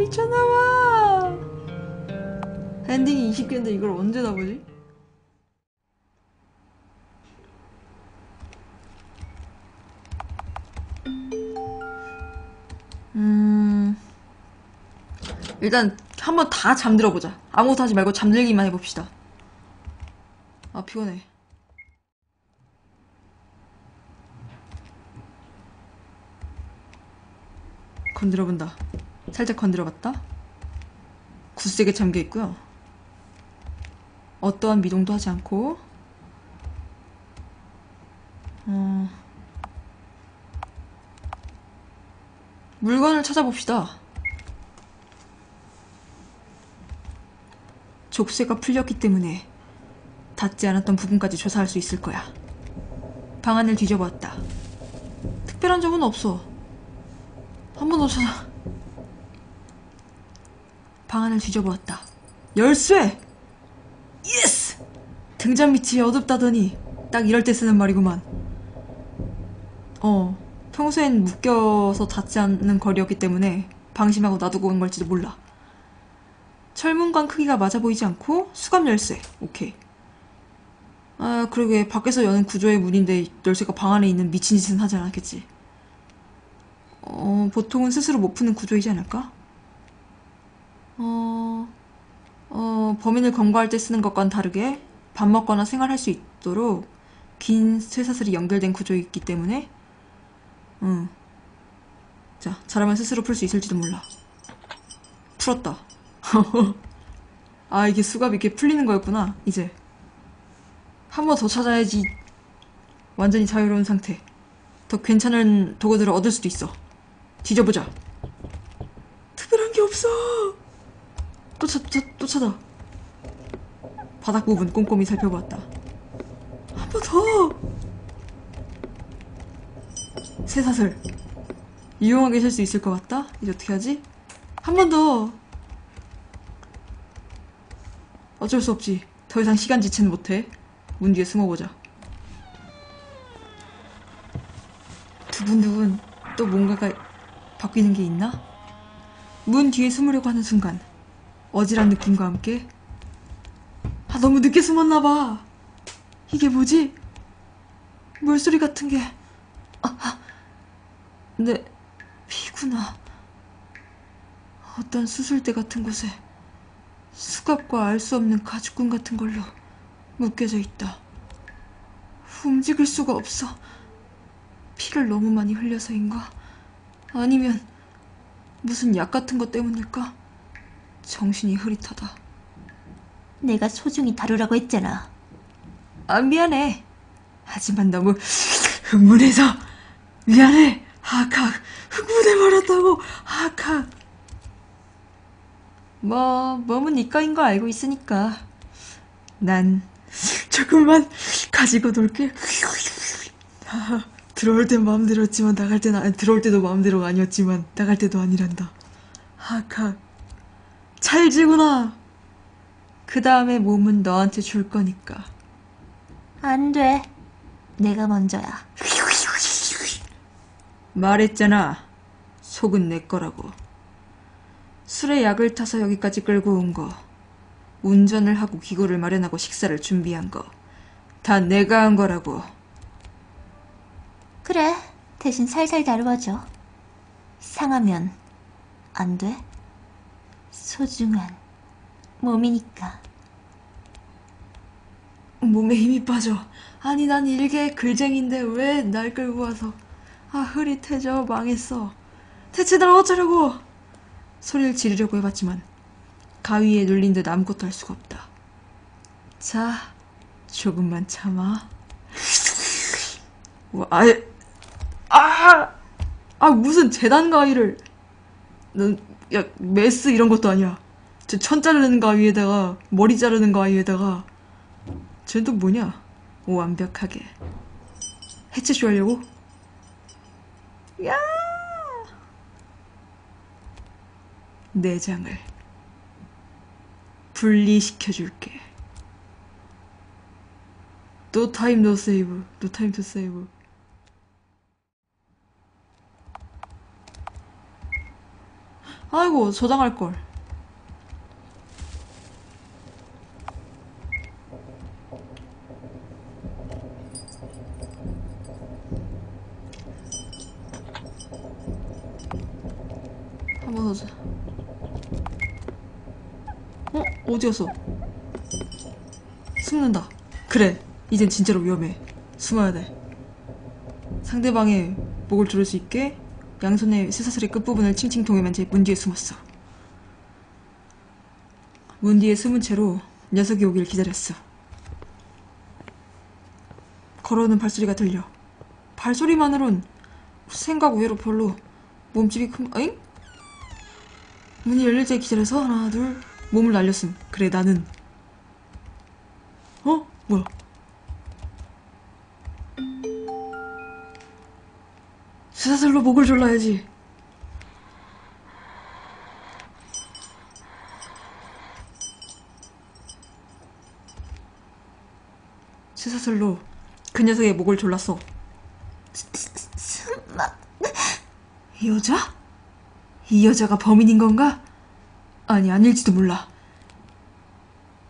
미쳤나봐. 엔딩이 20개인데 이걸 언제 다 보지? 음 일단 한번 다 잠들어 보자. 아무것도 하지 말고 잠들기만 해봅시다. 아 피곤해. 건드려본다 살짝 건드려봤다? 구색에 잠겨있고요. 어떠한 미동도 하지 않고. 어... 물건을 찾아봅시다. 족쇄가 풀렸기 때문에 닿지 않았던 부분까지 조사할 수 있을 거야. 방 안을 뒤져보았다. 특별한 점은 없어. 한번더 찾아 방안을 뒤져보았다 열쇠! 예스! 등잔 밑이 어둡다더니 딱 이럴 때 쓰는 말이구만. 어, 평소엔 묶여서 닿지 않는 거리였기 때문에 방심하고 놔두고 온 걸지도 몰라. 철문관 크기가 맞아 보이지 않고 수갑 열쇠. 오케이. 아, 그러게 밖에서 여는 구조의 문인데 열쇠가 방 안에 있는 미친 짓은 하지 않았겠지. 어, 보통은 스스로 못 푸는 구조이지 않을까? 어, 어, 범인을 검거할 때 쓰는 것과는 다르게 밥 먹거나 생활할 수 있도록 긴 쇠사슬이 연결된 구조이기 때문에 응. 자, 잘하면 스스로 풀 수 있을지도 몰라. 풀었다. 아, 이게 수갑이 이렇게 풀리는 거였구나, 이제. 한 번 더 찾아야지 완전히 자유로운 상태. 더 괜찮은 도구들을 얻을 수도 있어. 뒤져보자. 특별한 게 없어! 또 찾, 찾, 또 찾아. 바닥 부분 꼼꼼히 살펴보았다. 한 번 더! 새 사슬. 유용하게 쓸 수 있을 것 같다? 이제 어떻게 하지? 한 번 더! 어쩔 수 없지. 더 이상 시간 지체는 못해. 문 뒤에 숨어보자. 두근두근 또 뭔가가 바뀌는 게 있나? 문 뒤에 숨으려고 하는 순간 어지란 느낌과 함께 아 너무 늦게 숨었나봐 이게 뭐지? 물소리 같은 게 아, 아. 내 피구나 어떤 수술대 같은 곳에 수갑과 알 수 없는 가죽끈 같은 걸로 묶여져 있다 움직일 수가 없어 피를 너무 많이 흘려서인가? 아니면 무슨 약 같은 것 때문일까? 정신이 흐릿하다. 내가 소중히 다루라고 했잖아. 아, 미안해. 하지만 너무 흥분해서 미안해. 하칵. 흥분해 버렸다고. 하칵. 뭐, 몸은 니꺼인 거 알고 있으니까. 난 조금만 가지고 놀게. 아, 들어올 땐 마음대로였지만 나갈 때는 아니, 들어올 때도 마음대로가 아니었지만 나갈 때도 아니란다. 하칵. 찰지구나. 그 다음에 몸은 너한테 줄 거니까. 안 돼. 내가 먼저야. 말했잖아. 속은 내 거라고. 술에 약을 타서 여기까지 끌고 온 거. 운전을 하고 기구를 마련하고 식사를 준비한 거. 다 내가 한 거라고. 그래. 대신 살살 다루어줘. 상하면 안 돼? 소중한 몸이니까. 몸에 힘이 빠져. 아니, 난 일개 글쟁인데 왜 날 끌고 와서. 아, 흐릿해져. 망했어. 대체 날 어쩌려고! 소리를 지르려고 해봤지만, 가위에 눌린 듯 아무것도 할 수가 없다. 자, 조금만 참아. 와, 아, 아! 아, 무슨 재단 가위를. 넌, 야, 메스 이런 것도 아니야. 저천 자르는 가위에다가, 머리 자르는 가위에다가, 쟤는 또 뭐냐? 오, 완벽하게. 해체 하려고? 야! 내장을 분리시켜줄게. No time, no save. No time to save. 아이고 저장할 걸. 한번 더. 자. 어? 어디였어? 숨는다. 그래. 이젠 진짜로 위험해. 숨어야 돼. 상대방의 목을 조를 수 있게 양손의 쇠사슬의 끝부분을 칭칭 동여맨 채문 뒤에 숨었어. 문 뒤에 숨은 채로 녀석이 오길 기다렸어. 걸어오는 발소리가 들려. 발소리만으론 생각 외로 별로 몸집이 큰, 어잉? 문이 열릴 때 기다려서 하나, 둘, 몸을 날렸음. 그래, 나는. 어? 뭐야? 쇠사슬로 목을 졸라야지. 쇠사슬로 그 녀석의 목을 졸랐어. 이 여자? 이 여자가 범인인 건가? 아니, 아닐지도 몰라.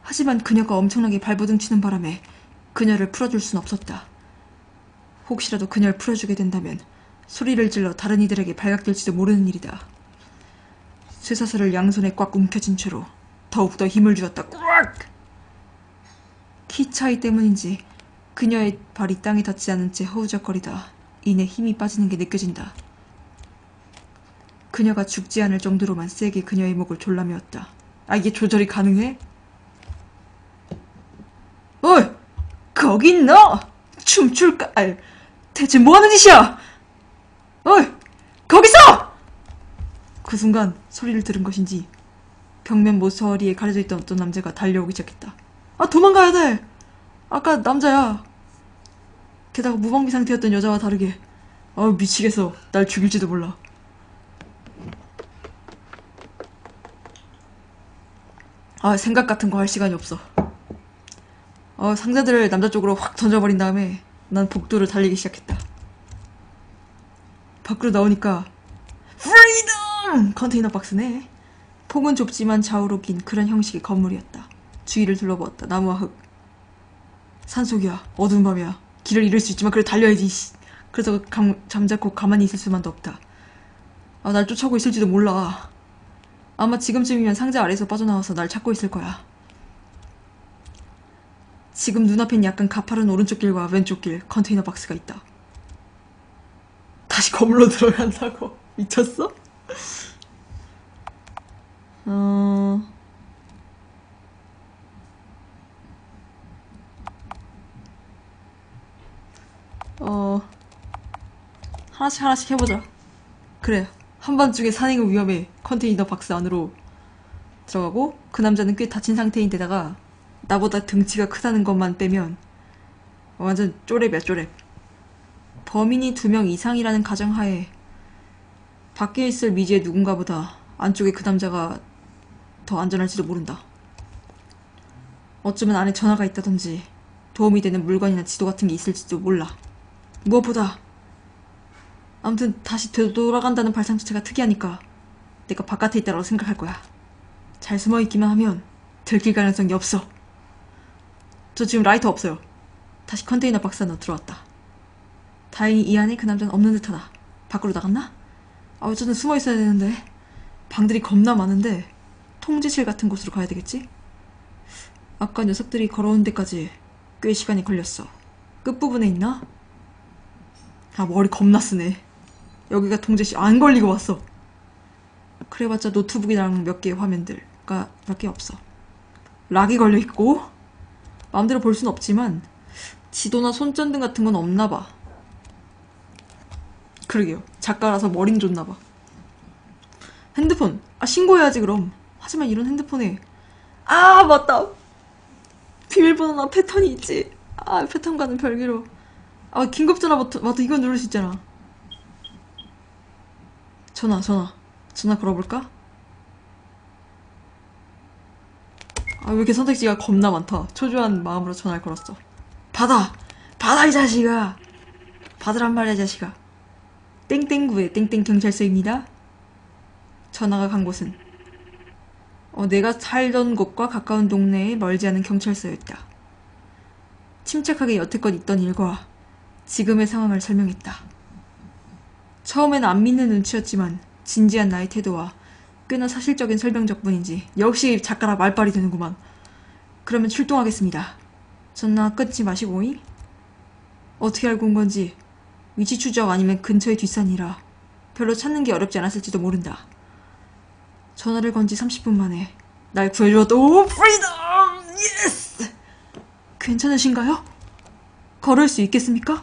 하지만 그녀가 엄청나게 발버둥 치는 바람에 그녀를 풀어줄 순 없었다. 혹시라도 그녀를 풀어주게 된다면 소리를 질러 다른 이들에게 발각될지도 모르는 일이다. 쇠사슬을 양손에 꽉 움켜쥔 채로 더욱더 힘을 주었다. 꽉! 키 차이 때문인지 그녀의 발이 땅에 닿지 않은 채 허우적거리다 이내 힘이 빠지는 게 느껴진다. 그녀가 죽지 않을 정도로만 세게 그녀의 목을 졸라매었다. 아 이게 조절이 가능해? 어이! 거긴 너! 춤출까? 아, 대체 뭐하는 짓이야? 어이! 거기서! 그 순간 소리를 들은 것인지 벽면 모서리에 가려져 있던 어떤 남자가 달려오기 시작했다. 아 도망가야 돼! 아까 남자야. 게다가 무방비 상태였던 여자와 다르게 아 미치겠어. 날 죽일지도 몰라. 아 생각 같은 거 할 시간이 없어. 어, 상자들을 남자 쪽으로 확 던져버린 다음에 난 복도를 달리기 시작했다. 밖으로 나오니까 프리덤! 컨테이너 박스네. 폭은 좁지만 좌우로 긴 그런 형식의 건물이었다. 주위를 둘러보았다. 나무와 흙. 산속이야. 어두운 밤이야. 길을 잃을 수 있지만 그래 달려야지. 씨. 그래서 감- 잠자코 가만히 있을 수만도 없다. 아, 날 쫓아오고 있을지도 몰라. 아마 지금쯤이면 상자 아래에서 빠져나와서 날 찾고 있을 거야. 지금 눈앞엔 약간 가파른 오른쪽 길과 왼쪽 길 컨테이너 박스가 있다. 다시 건물로 들어야 한다고? 미쳤어? 어... 어... 하나씩 하나씩 해보자. 그래. 한밤중에 산행은 위험해. 컨테이너 박스 안으로 들어가고 그 남자는 꽤 다친 상태인데다가 나보다 등치가 크다는 것만 빼면 완전 쪼렙이야 쪼렙. 범인이 두 명 이상이라는 가정하에 밖에 있을 미지의 누군가보다 안쪽에 그 남자가 더 안전할지도 모른다. 어쩌면 안에 전화가 있다든지 도움이 되는 물건이나 지도 같은 게 있을지도 몰라. 무엇보다 아무튼 다시 되돌아간다는 발상 자체가 특이하니까 내가 바깥에 있다고 생각할 거야. 잘 숨어 있기만 하면 들킬 가능성이 없어. 저 지금 라이터 없어요. 다시 컨테이너 박스 안으로 들어왔다. 다행히 이 안에 그 남자는 없는 듯하다. 밖으로 나갔나? 아, 어쨌든 숨어 있어야 되는데. 방들이 겁나 많은데 통제실 같은 곳으로 가야 되겠지? 아까 녀석들이 걸어온 데까지 꽤 시간이 걸렸어. 끝부분에 있나? 아, 머리 겁나 쓰네. 여기가 통제실 안 걸리고 왔어. 그래봤자 노트북이랑 몇 개의 화면들가 몇개 없어. 락이 걸려 있고 마음대로 볼 순 없지만 지도나 손전등 같은 건 없나 봐. 그러게요. 작가라서 머린 좋나 봐. 핸드폰. 아 신고해야지 그럼. 하지만 이런 핸드폰에 아 맞다. 비밀번호나 패턴이 있지. 아 패턴과는 별개로. 아 긴급전화 버튼 맞다 이거 누를 수 있잖아. 전화 전화 전화 걸어볼까? 아 왜 이렇게 선택지가 겁나 많다. 초조한 마음으로 전화를 걸었어. 받아 받아 이 자식아. 받으란 말이야 이 자식아. 땡땡구의 땡땡 경찰서입니다. 전화가 간 곳은 어, 내가 살던 곳과 가까운 동네에 멀지 않은 경찰서였다. 침착하게 여태껏 있던 일과 지금의 상황을 설명했다. 처음엔 안 믿는 눈치였지만 진지한 나의 태도와 꽤나 사실적인 설명 덕분인지 역시 작가라 말빨이 되는구만. 그러면 출동하겠습니다. 전화 끊지 마시고이. 어떻게 알고 온 건지 위치 추적 아니면 근처의 뒷산이라 별로 찾는 게 어렵지 않았을지도 모른다. 전화를 건 지 30분 만에 날 구해주었다. 오, 프리덤! 예스! 괜찮으신가요? 걸을 수 있겠습니까?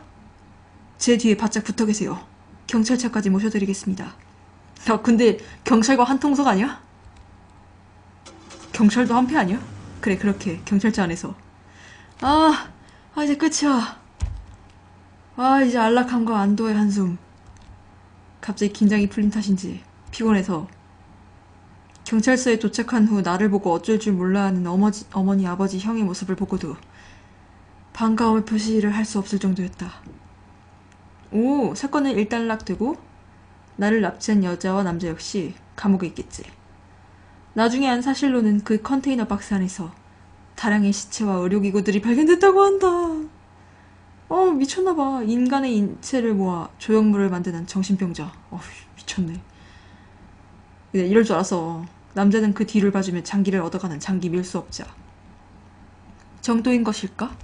제 뒤에 바짝 붙어 계세요. 경찰차까지 모셔드리겠습니다. 야, 근데 경찰과 한 통속 아니야? 경찰도 한 패 아니야? 그래, 그렇게 경찰차 안에서. 아, 아 이제 끝이야. 아, 이제 안락함과 안도의 한숨. 갑자기 긴장이 풀린 탓인지 피곤해서 경찰서에 도착한 후 나를 보고 어쩔 줄 몰라 하는 어머지, 어머니, 아버지, 형의 모습을 보고도 반가움의 표시를 할 수 없을 정도였다. 오, 사건은 일단락되고 나를 납치한 여자와 남자 역시 감옥에 있겠지. 나중에 안 사실로는 그 컨테이너 박스 안에서 다량의 시체와 의료기구들이 발견됐다고 한다. 어, 미쳤나봐. 인간의 인체를 모아 조형물을 만드는 정신병자. 어, 미쳤네. 네, 이럴 줄 알았어. 남자는 그 뒤를 봐주며 장기를 얻어가는 장기 밀수업자. 정도인 것일까?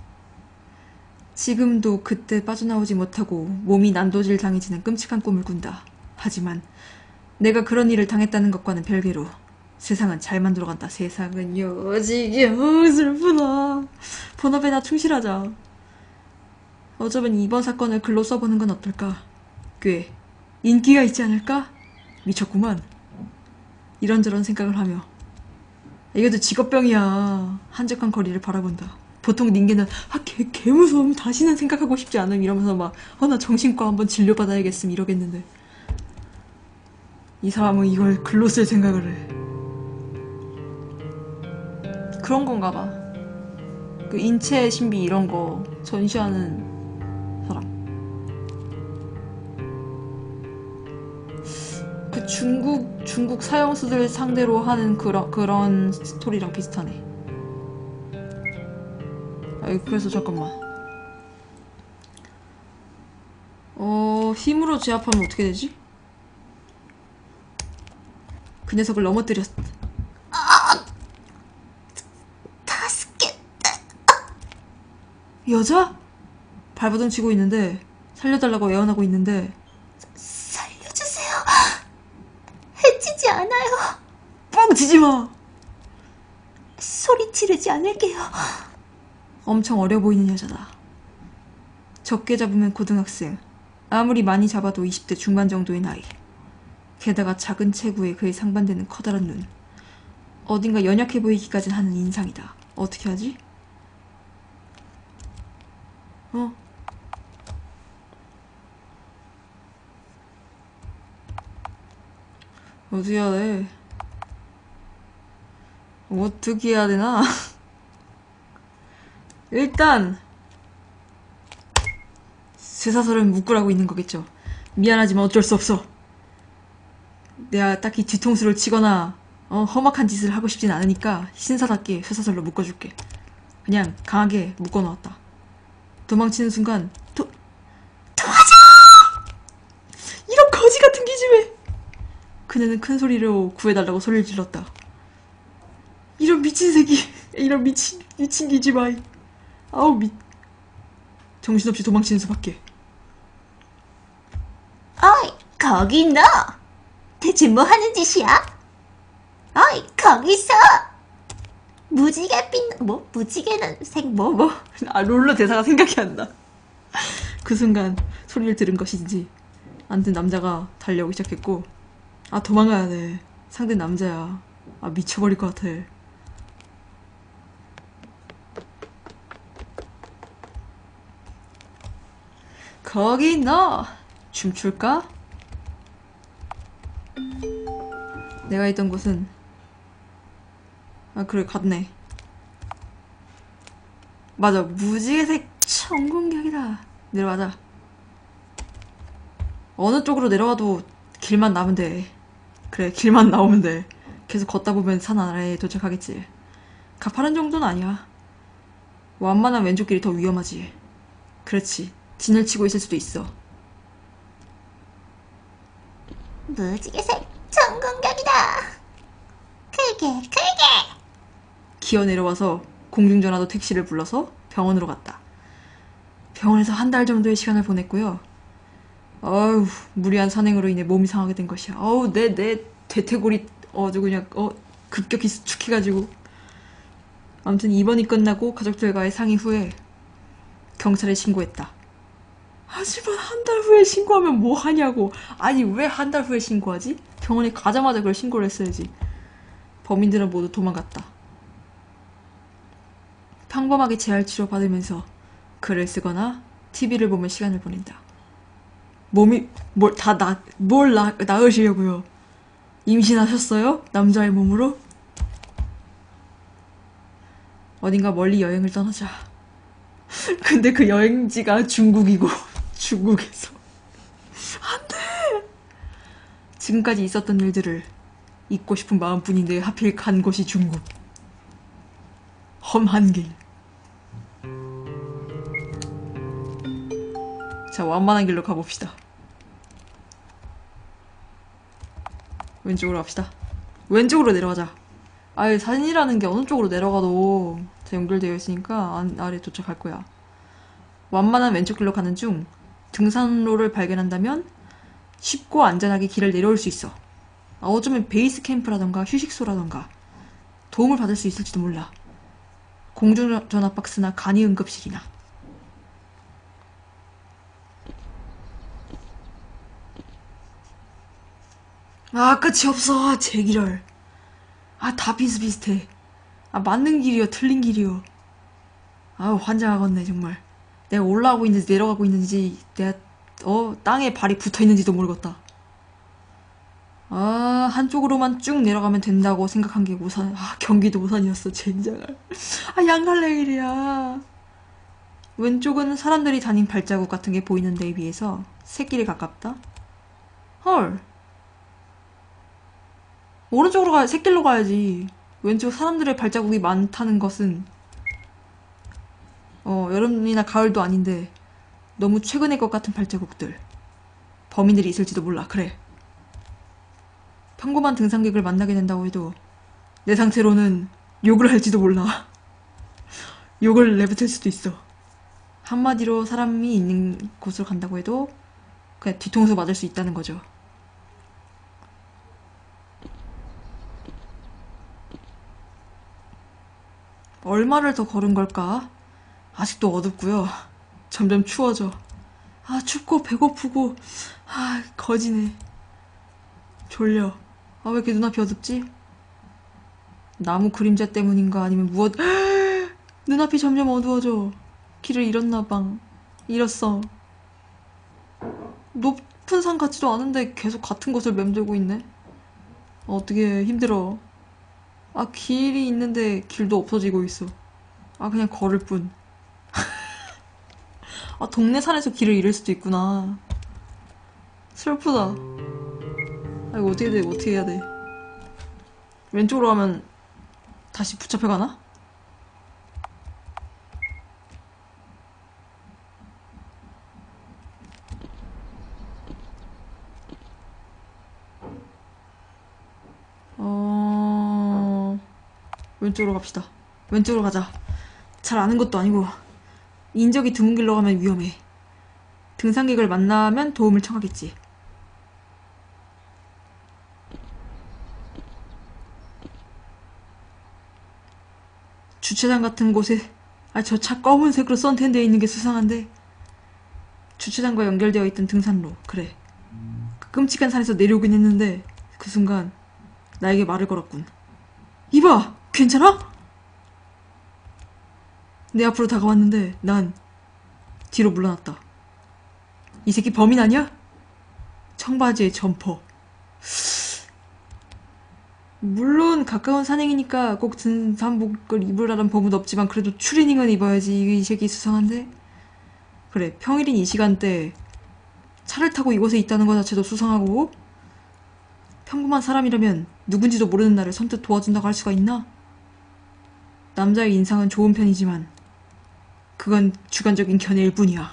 지금도 그때 빠져나오지 못하고 몸이 난도질 당해지는 끔찍한 꿈을 꾼다. 하지만 내가 그런 일을 당했다는 것과는 별개로 세상은 잘 만들어간다. 세상은 여지게 어, 슬프다. 본업에 나 충실하자. 어쩌면 이번 사건을 글로 써보는 건 어떨까? 꽤 인기가 있지 않을까? 미쳤구만. 이런저런 생각을 하며 이것도 직업병이야. 한적한 거리를 바라본다. 보통 닌게는 아, 개, 개 무서움. 다시는 생각하고 싶지 않음. 이러면서 막, 어, 나 정신과 한번 진료받아야겠음. 이러겠는데. 이 사람은 이걸 글로 쓸 생각을 해. 그런 건가 봐. 그 인체 신비 이런 거 전시하는 중국 중국 사형수들 상대로 하는 그런 그런 스토리랑 비슷하네. 아, 그래서 잠깐만. 어 힘으로 제압하면 어떻게 되지? 그 녀석을 넘어뜨렸. 다스켓 여자? 발버둥 치고 있는데 살려달라고 애원하고 있는데 살려주세요. 해치지 않아요. 뻥치지 마. 소리 지르지 않을게요. 엄청 어려 보이는 여자다. 적게 잡으면 고등학생. 아무리 많이 잡아도 20대 중반 정도의 나이. 게다가 작은 체구에 그에 상반되는 커다란 눈. 어딘가 연약해 보이기까진 하는 인상이다. 어떻게 하지? 어? 어떻게 해야 돼? 어떻게 해야 되나? 일단 쇠사슬은 묶으라고 있는 거겠죠. 미안하지만 어쩔 수 없어. 내가 딱히 뒤통수를 치거나 어, 험악한 짓을 하고 싶진 않으니까 신사답게 쇠사슬로 묶어줄게. 그냥 강하게 묶어놓았다. 도망치는 순간 도 도와줘! 이런 거지 같은 기집애! 그녀는 큰 소리로 구해달라고 소리를 질렀다. 미친 새끼, 이런 미친 미친 기집아이. 아우 미 정신없이 도망치는 수밖에. 어이, 거기 너! 대체 뭐 하는 짓이야? 어이, 거기서! 무지개 빛, 뭐? 무지개는 생, 뭐, 뭐? 아 롤러 대사가 생각이 안 나. 그 순간 소리를 들은 것인지 안든 남자가 달려오기 시작했고 아 도망가야 돼. 상대 남자야. 아 미쳐버릴 것 같아. 거기 너 춤출까? 내가 있던 곳은 아 그래 갔네. 맞아 무지개색 천공격이다 내려가자 어느 쪽으로 내려가도 길만 나면 돼 그래, 길만 나오면 돼. 계속 걷다 보면 산 아래에 도착하겠지. 가파른 정도는 아니야. 완만한 왼쪽 길이 더 위험하지. 그렇지. 진을 치고 있을 수도 있어. 무지개색 전공격이다. 크게 크게. 기어 내려와서 공중전화도 택시를 불러서 병원으로 갔다. 병원에서 한 달 정도의 시간을 보냈고요. 어우, 무리한 산행으로 인해 몸이 상하게 된 것이야. 어우, 내, 내 대퇴골이 어주 그냥, 어, 급격히 수축해가지고. 아무튼 입원이 끝나고 가족들과의 상의 후에 경찰에 신고했다. 하지만 한 달 후에 신고하면 뭐 하냐고. 아니, 왜 한 달 후에 신고하지? 병원에 가자마자 그걸 신고를 했어야지. 범인들은 모두 도망갔다. 평범하게 재활 치료 받으면서 글을 쓰거나 TV를 보며 시간을 보낸다. 몸이 뭘 다 나, 뭘 나, 낳으시려고요? 임신하셨어요? 남자의 몸으로? 어딘가 멀리 여행을 떠나자. 근데 그 여행지가 중국이고 중국에서 안 돼. 지금까지 있었던 일들을 잊고 싶은 마음뿐인데 하필 간 곳이 중국. 험한 길. 자, 완만한 길로 가봅시다. 왼쪽으로 갑시다. 왼쪽으로 내려가자. 아예 산이라는 게 어느 쪽으로 내려가도 다 연결되어 있으니까 안, 아래 도착할 거야. 완만한 왼쪽 길로 가는 중 등산로를 발견한다면 쉽고 안전하게 길을 내려올 수 있어. 아, 어쩌면 베이스 캠프라던가 휴식소라던가 도움을 받을 수 있을지도 몰라. 공중전화 박스나 간이 응급실이나. 아, 끝이 없어. 제기럴. 아, 다 비슷비슷해. 아, 맞는 길이요, 틀린 길이요. 아우, 환장하겠네, 정말. 내가 올라가고 있는지 내려가고 있는지, 내가, 어, 땅에 발이 붙어 있는지도 모르겠다. 아, 한쪽으로만 쭉 내려가면 된다고 생각한 게 우산, 아, 경기도 우산이었어, 젠장할. 아, 양갈래길이야. 왼쪽은 사람들이 다닌 발자국 같은 게 보이는 데에 비해서 새길이 가깝다. 헐. 오른쪽으로 가, 새길로 가야지. 왼쪽 사람들의 발자국이 많다는 것은, 어, 여름이나 가을도 아닌데, 너무 최근의 것 같은 발자국들. 범인들이 있을지도 몰라, 그래. 평범한 등산객을 만나게 된다고 해도, 내 상태로는 욕을 할지도 몰라. 욕을 내뱉을 수도 있어. 한마디로 사람이 있는 곳으로 간다고 해도, 그냥 뒤통수 맞을 수 있다는 거죠. 얼마를 더 걸은 걸까? 아직도 어둡고요. 점점 추워져. 아, 춥고 배고프고, 아, 거지네. 졸려. 아, 왜 이렇게 눈앞이 어둡지? 나무 그림자 때문인가? 아니면 무엇, 눈앞이 점점 어두워져. 길을 잃었나 방. 잃었어. 높은 산 같지도 않은데 계속 같은 곳을 맴돌고 있네. 어떻게 힘들어. 아, 길이 있는데 길도 없어지고 있어. 아, 그냥 걸을 뿐. 아, 동네 산에서 길을 잃을 수도 있구나. 슬프다. 아, 이거 어떻게 돼? 어떻게 해야 돼? 왼쪽으로 가면 다시 붙잡혀 가나? 어... 왼쪽으로 갑시다. 왼쪽으로 가자. 잘 아는 것도 아니고 인적이 드문 길로 가면 위험해. 등산객을 만나면 도움을 청하겠지. 주차장 같은 곳에 아 저 차 검은색으로 썬텐되어 있는 게 수상한데 주차장과 연결되어 있던 등산로 그래 그 끔찍한 산에서 내려오긴 했는데 그 순간 나에게 말을 걸었군. 이봐! 괜찮아? 내 앞으로 다가왔는데 난 뒤로 물러났다. 이 새끼 범인 아니야? 청바지에 점퍼. 물론 가까운 산행이니까 꼭 등산복을 입으라는 법은 없지만 그래도 추리닝은 입어야지 이 새끼 수상한데? 그래 평일인 이 시간대 차를 타고 이곳에 있다는 것 자체도 수상하고 평범한 사람이라면 누군지도 모르는 나를 선뜻 도와준다고 할 수가 있나? 남자의 인상은 좋은 편이지만 그건 주관적인 견해일 뿐이야.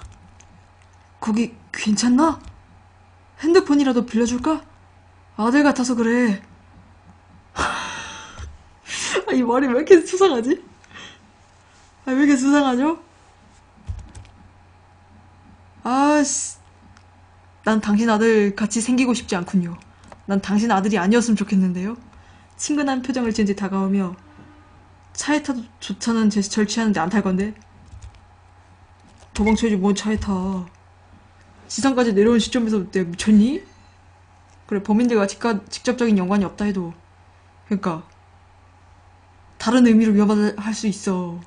거기 괜찮나? 핸드폰이라도 빌려줄까? 아들 같아서 그래. 아, 이 말이 왜 이렇게 수상하지? 아, 왜 이렇게 수상하죠? 아씨. 난 당신 아들 같이 생기고 싶지 않군요. 난 당신 아들이 아니었으면 좋겠는데요. 친근한 표정을 지은 뒤 다가오며 차에 타도 좋다는 제스처를 취하는데 안 탈 건데? 도망쳐야지 뭔 차에 타. 지상까지 내려온 시점에서 내가 미쳤니? 그래 범인들과 직가, 직접적인 연관이 없다 해도 그러니까 다른 의미로 위협할 수 있어.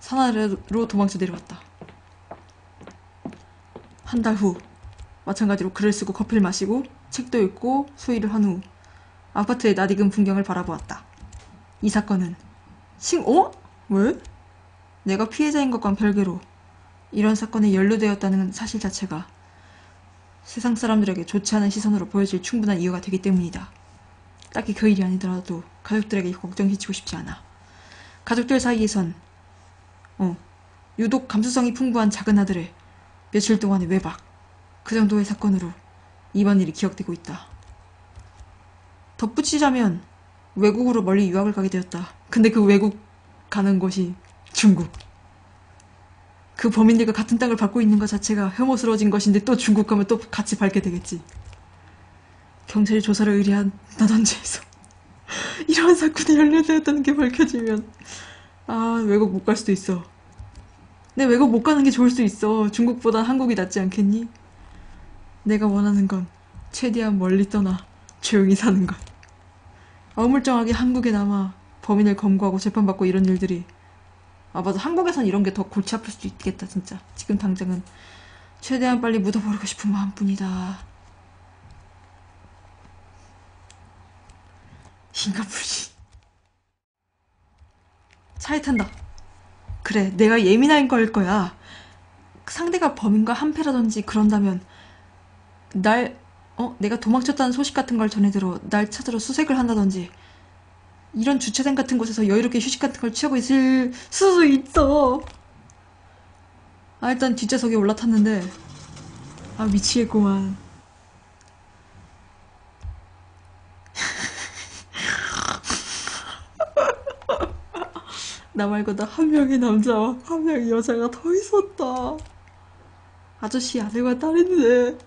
산 아래로 도망쳐 내려왔다. 한 달 후 마찬가지로 글을 쓰고 커피를 마시고 책도 읽고 수의를 한 후 아파트의 낯익은 풍경을 바라보았다. 이 사건은 신 어? 왜? 내가 피해자인 것과는 별개로 이런 사건에 연루되었다는 사실 자체가 세상 사람들에게 좋지 않은 시선으로 보여질 충분한 이유가 되기 때문이다. 딱히 그 일이 아니더라도 가족들에게 걱정시키고 싶지 않아. 가족들 사이에선 어 유독 감수성이 풍부한 작은 아들의 며칠 동안의 외박 그 정도의 사건으로 이번 일이 기억되고 있다. 덧붙이자면 외국으로 멀리 유학을 가게 되었다. 근데 그 외국 가는 곳이 중국. 그 범인들과 같은 땅을 밟고 있는 것 자체가 혐오스러워진 것인데 또 중국 가면 또 같이 밟게 되겠지. 경찰이 조사를 의뢰한 나단지에서 이러한 사건이 연루되었다는 게 밝혀지면 아 외국 못 갈 수도 있어. 내 외국 못 가는 게 좋을 수 있어. 중국보다 한국이 낫지 않겠니? 내가 원하는 건 최대한 멀리 떠나 조용히 사는 것. 어물쩡하게 한국에 남아 범인을 검거하고 재판받고 이런 일들이 아 맞아. 한국에선 이런 게 더 골치 아플 수도 있겠다 진짜. 지금 당장은. 최대한 빨리 묻어버리고 싶은 마음뿐이다. 인간불신 차에 탄다. 그래 내가 예민한 걸 거야. 상대가 범인과 한패라든지 그런다면 날 어? 내가 도망쳤다는 소식 같은 걸 전해들어 날 찾으러 수색을 한다든지 이런 주차장 같은 곳에서 여유롭게 휴식 같은 걸 취하고 있을 수도 있어. 아 일단 뒷좌석에 올라탔는데 아 미치겠구만. 나 말고 나한 명의 남자와 한 명의 여자가 더 있었다. 아저씨 아들과 딸인데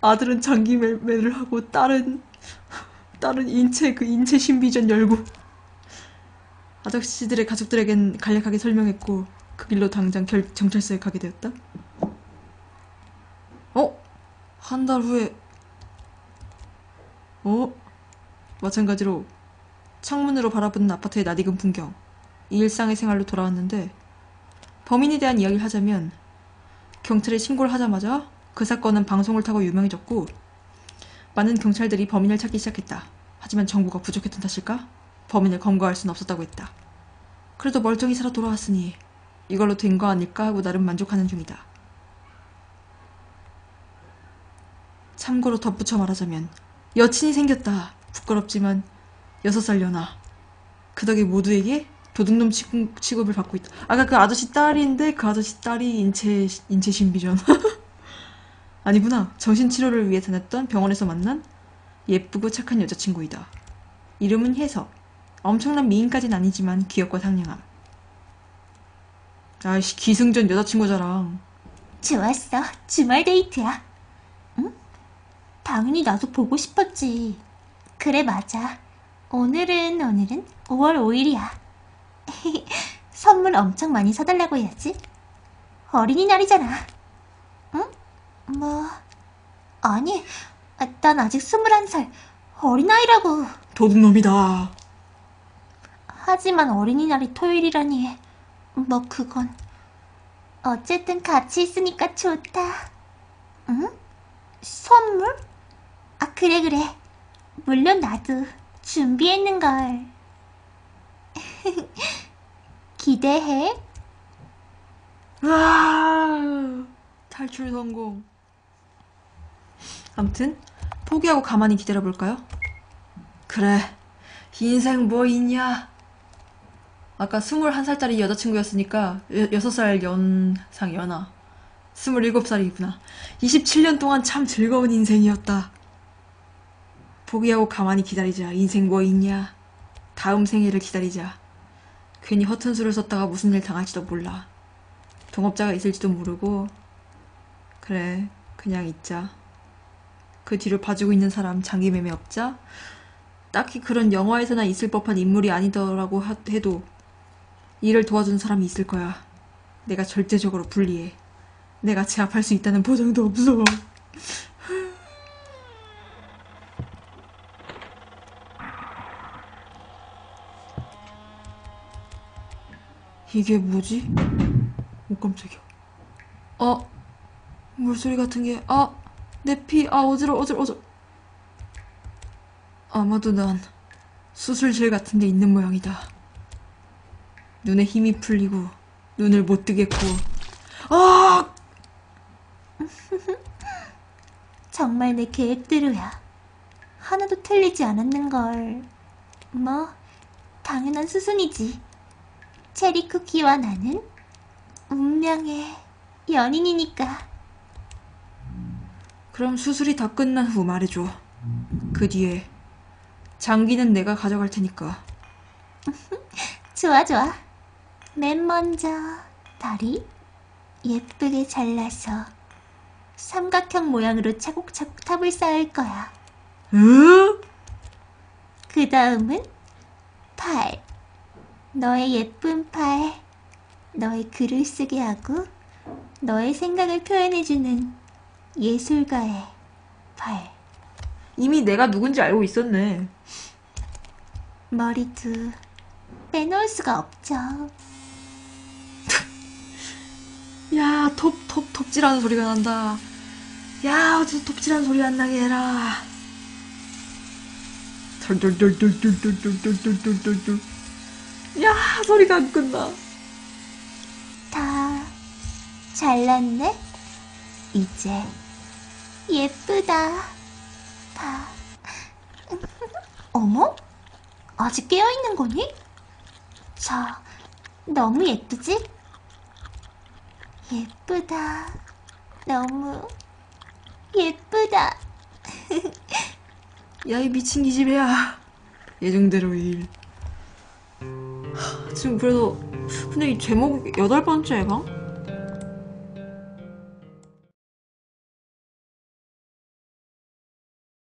아들은 장기 매, 매를 하고 딸은 딸은 인체 그 인체 신비전 열고 아저씨들의 가족들에겐 간략하게 설명했고 그 길로 당장 결, 경찰서에 가게 되었다. 어? 한 달 후에 어? 마찬가지로 창문으로 바라보는 아파트의 낯익은 풍경 이 일상의 생활로 돌아왔는데 범인에 대한 이야기를 하자면 경찰에 신고를 하자마자 그 사건은 방송을 타고 유명해졌고 많은 경찰들이 범인을 찾기 시작했다. 하지만 정보가 부족했던 탓일까? 범인을 검거할 수는 없었다고 했다. 그래도 멀쩡히 살아 돌아왔으니 이걸로 된 거 아닐까 하고 나름 만족하는 중이다. 참고로 덧붙여 말하자면 여친이 생겼다. 부끄럽지만 여섯 살 연하. 그 덕에 모두에게 도둑놈 취급, 취급을 받고 있다. 아까 그 아저씨 딸인데 그 아저씨 딸이 인체 인체 신비전. 아니구나. 정신치료를 위해 다녔던 병원에서 만난 예쁘고 착한 여자친구이다. 이름은 혜서. 엄청난 미인까진 아니지만 귀엽고 상냥함. 아이씨 기승전 여자친구 자랑. 좋았어. 주말 데이트야. 응? 당연히 나도 보고 싶었지. 그래, 맞아. 오늘은, 오늘은 5월 5일이야. 선물 엄청 많이 사달라고 해야지. 어린이날이잖아. 응? 뭐, 아니, 아, 난 아직 21살. 어린아이라고. 도둑놈이다. 하지만 어린이날이 토요일이라니. 뭐, 그건. 어쨌든 같이 있으니까 좋다. 응? 선물? 아, 그래, 그래. 물론 나도 준비했는걸. 기대해. 아 탈출 성공. 아무튼 포기하고 가만히 기다려볼까요? 그래. 인생 뭐 있냐? 아까 21살짜리 여자친구였으니까 6살 연상 연하. 27살이구나. 27년 동안 참 즐거운 인생이었다. 포기하고 가만히 기다리자. 인생 뭐 있냐? 다음 생애를 기다리자. 괜히 허튼 수를 썼다가 무슨 일 당할지도 몰라. 동업자가 있을지도 모르고. 그래, 그냥 있자. 그 뒤를 봐주고 있는 사람 장기매매 업자? 딱히 그런 영화에서나 있을 법한 인물이 아니더라고 하- 해도 일을 도와준 사람이 있을 거야. 내가 절대적으로 불리해. 내가 제압할 수 있다는 보장도 없어. 이게 뭐지? 오 깜짝이야. 어? 물소리 같은 게, 아, 내 피, 아, 어지러워, 어지러워, 어지러워. 아마도 난 수술실 같은 데 있는 모양이다. 눈에 힘이 풀리고, 눈을 못 뜨겠고, 아! 정말 내 계획대로야. 하나도 틀리지 않았는걸. 뭐, 당연한 수순이지. 체리 쿠키와 나는 운명의 연인이니까. 그럼 수술이 다 끝난 후 말해줘. 그 뒤에, 장기는 내가 가져갈 테니까. 좋아, 좋아. 맨 먼저 다리 예쁘게 잘라서 삼각형 모양으로 차곡차곡 탑을 쌓을 거야. 으? 그 다음은 팔. 너의 예쁜 팔. 너의 글을 쓰게 하고 너의 생각을 표현해주는 예술가의 팔. 이미 내가 누군지 알고 있었네. 머리도 빼놓을 수가 없죠. 야, 톱, 톱, 톱질하는 소리가 난다. 야, 어디서 톱질하는 소리 안 나게 해라. 덜덜덜덜덜덜덜덜덜덜덜. 야, 소리가 안 끝나. 다 잘났네? 이제 예쁘다. 다. 어머? 아직 깨어있는 거니? 자, 너무 예쁘지? 예쁘다. 너무 예쁘다. 야, 이 미친 기집애야. 예정대로 일. 하, 지금 그래도, 근데 이 제목 여덟 번째 방?